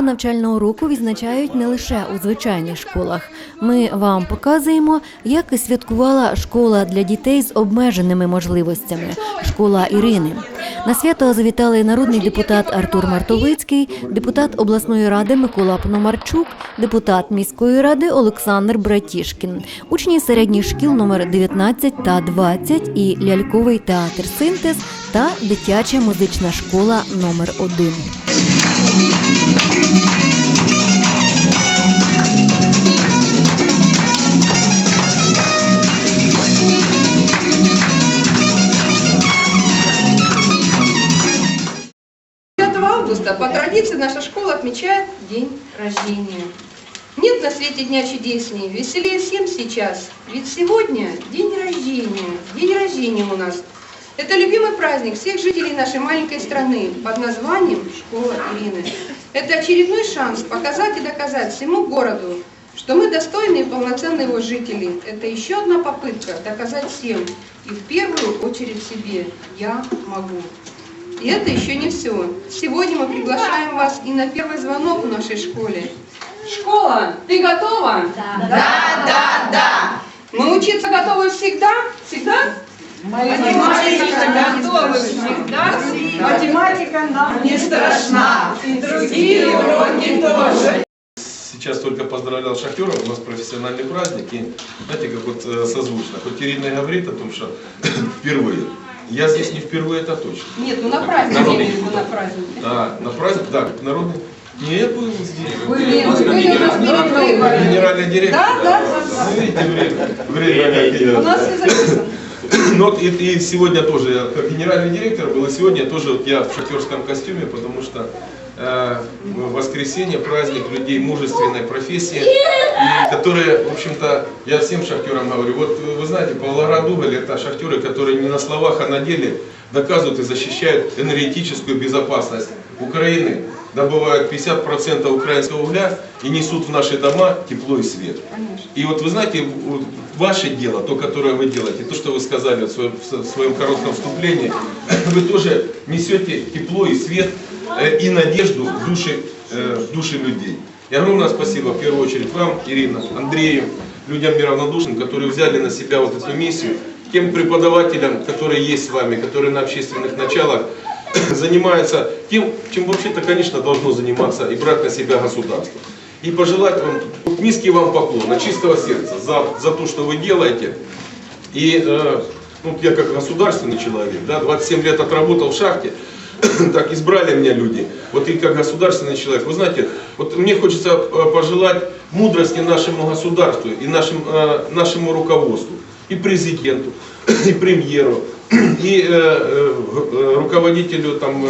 нового навчального року відзначають не лише у звичайних школах. Ми вам показуємо, як і святкувала школа для дітей з обмеженими можливостями школа Ірини. На свято завітали народний депутат Артур Мартовицький, депутат обласної ради Микола Пономарчук, депутат міської ради Олександр Братішкін, учні середніх шкіл номер 19 та 20 і ляльковий театр Синтез та дитяча музична школа номер 1 день рождения. Нет на свете дня чудеснее, веселее всем сейчас. Ведь сегодня день рождения. День рождения у нас. Это любимый праздник всех жителей нашей маленькой страны под названием Школа Ирины. Это очередной шанс показать и доказать всему городу, что мы достойные и полноценные его жители. Это еще одна попытка доказать всем, и в первую очередь себе, я могу. И это еще не все. Сегодня мы приглашаем вас и на первый звонок в нашей школе. Школа, ты готова? Да. Да, да, да. Мы учиться готовы всегда? Всегда? Математика готовы всегда? Математика нам не страшна, и другие уроки тоже. Сейчас только поздравлял шахтеров, у нас профессиональный праздник, и знаете, как вот э, созвучно. Хоть Ирина и говорит о том, что впервые. Я здесь не впервые, это точно. Нет, ну на праздник, я имею в виду на праздник. А, на праздник, да, как народный. Не, я был здесь. Были, как были у нас генеральный-. Генеральный директор. Да, да, да, видите, время, время. У нас все записано. Ну, и, и сегодня тоже, я как генеральный директор был, и сегодня тоже вот я в шахтерском костюме, потому что э, воскресенье, праздник людей мужественной профессии, и которые, в общем-то, я всем шахтерам говорю, вот вы, знаете, Павлоград Уголь это шахтеры, которые не на словах, а на деле доказывают и защищают энергетическую безопасность Украины, добывают 50% украинского угля и несут в наши дома тепло и свет. И вот вы знаете, ваше дело, то, которое вы делаете, то, что вы сказали в своем, в своем коротком вступлении, вы тоже несете тепло и свет и надежду в души, э, в души людей. И огромное спасибо в первую очередь вам, Ирина, Андрею, людям неравнодушным, которые взяли на себя вот эту миссию, тем преподавателям, которые есть с вами, которые на общественных началах занимаются тем, чем вообще-то, конечно, должно заниматься и брать на себя государство. И пожелать вам низкий вам поклон от чистого сердца за, за то, что вы делаете. И э, ну, я как государственный человек, да, 27 лет отработал в шахте, так избрали меня люди. Вот и как государственный человек, вы знаете, вот мне хочется э, пожелать мудрости нашему государству и нашим, э, нашему руководству, и президенту, и премьеру, и э, руководителю там,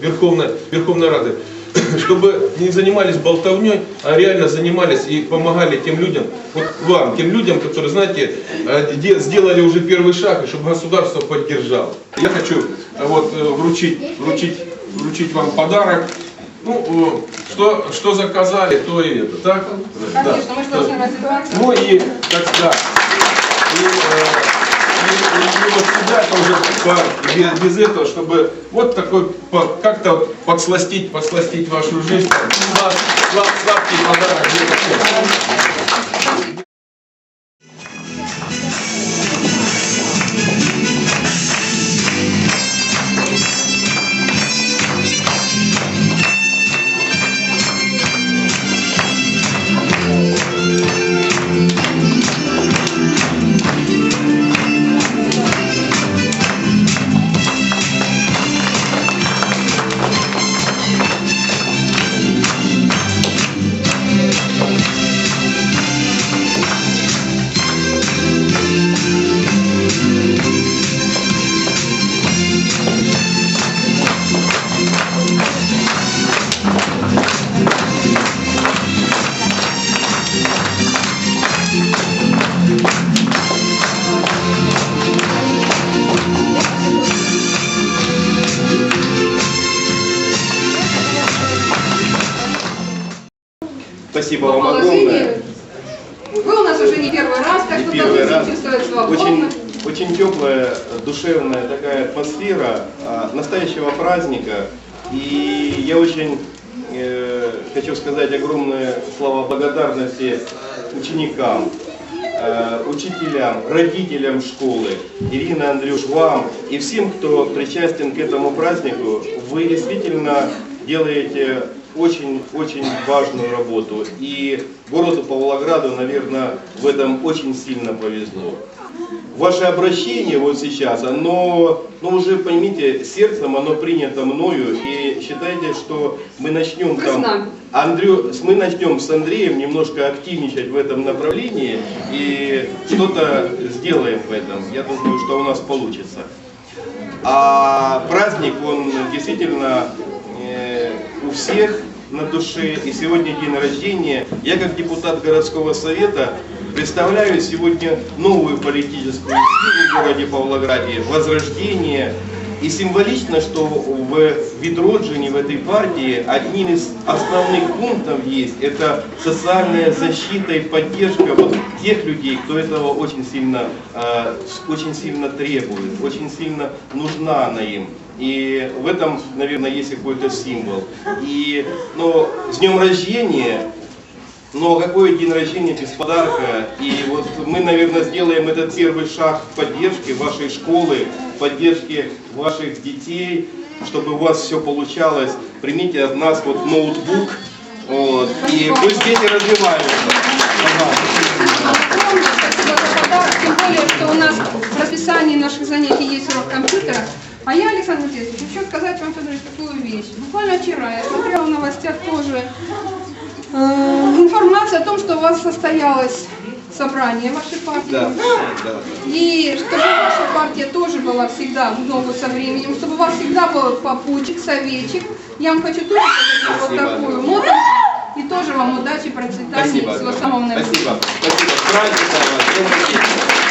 Верховной, Верховной Рады, чтобы не занимались болтовней, а реально занимались и помогали тем людям, вот вам, тем людям, которые, знаете, э, де- сделали уже первый шаг, и чтобы государство поддержало. Я хочу э, вот, э, вручить, вручить, вручить вам подарок. Ну, что, что заказали, то и это, так? Конечно, мы же должны развиваться. Ну и, так да. И, э, вот сюда тоже без, без этого, чтобы вот такой как-то подсластить, подсластить вашу жизнь. Слад- слад- сладкий подарок. Спасибо вам огромное. Вы у нас уже не первый раз, так Не что первый раз. чувствовать свободно. Очень, очень теплая, душевная такая атмосфера а, настоящего праздника. И я очень э, хочу сказать огромные слова благодарности ученикам, э, учителям, родителям школы, Ирина, Андрюш, вам и всем, кто причастен к этому празднику. Вы действительно делаете очень-очень важную работу. И городу Павлограду, наверное, в этом очень сильно повезло. Ваше обращение вот сейчас, оно, ну уже поймите, сердцем оно принято мною, и считайте, что мы начнем там. Андрю, мы начнем с Андреем немножко активничать в этом направлении и что-то сделаем в этом. Я думаю, что у нас получится. А праздник, он действительно всех на душе, и сегодня день рождения. Я как депутат городского совета представляю сегодня новую политическую силу в городе Павлограде, возрождение. И символично, что в Видроджине, в этой партии, одним из основных пунктов есть, это социальная защита и поддержка вот тех людей, кто этого очень сильно, э, очень сильно требует, очень сильно нужна она им. И в этом, наверное, есть какой-то символ. И, но с днем рождения но какой день рождения без подарка? И вот мы, наверное, сделаем этот первый шаг в поддержке вашей школы, в поддержке ваших детей, чтобы у вас все получалось. Примите от нас вот ноутбук, вот, и пусть дети развиваются. Тем более, что у нас в расписании наших занятий есть урок компьютера. А я, Александр Матвеевич, хочу сказать вам, Федорович, такую вещь. Буквально вчера я смотрела в новостях тоже э, информацию о том, что у вас состоялось собрание вашей партии. Да, да. И чтобы ваша партия тоже была всегда в ногу со временем, чтобы у вас всегда был попутчик, советчик. Я вам хочу тоже сказать вот такую модуль. И тоже вам удачи, процветания, Спасибо. всего самого наилучшего. Спасибо. Спасибо.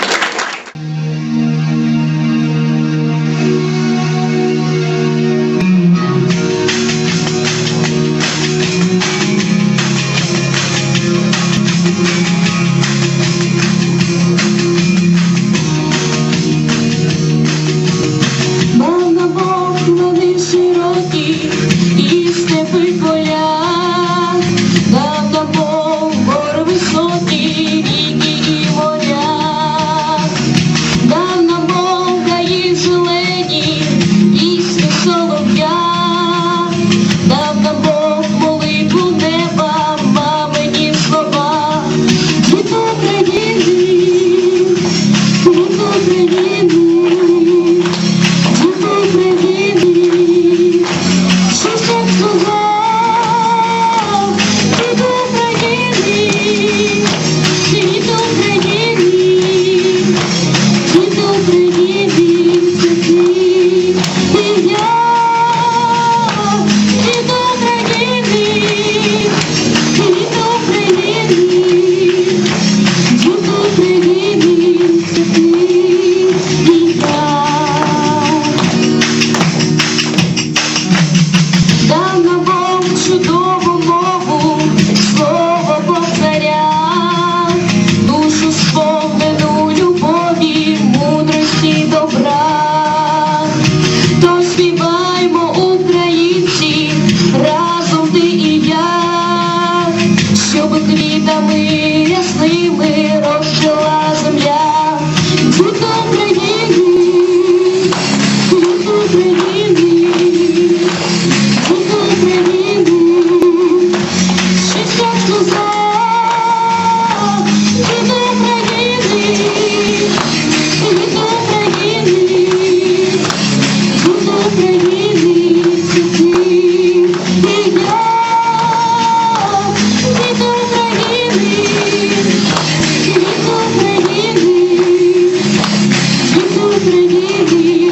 Ziggy.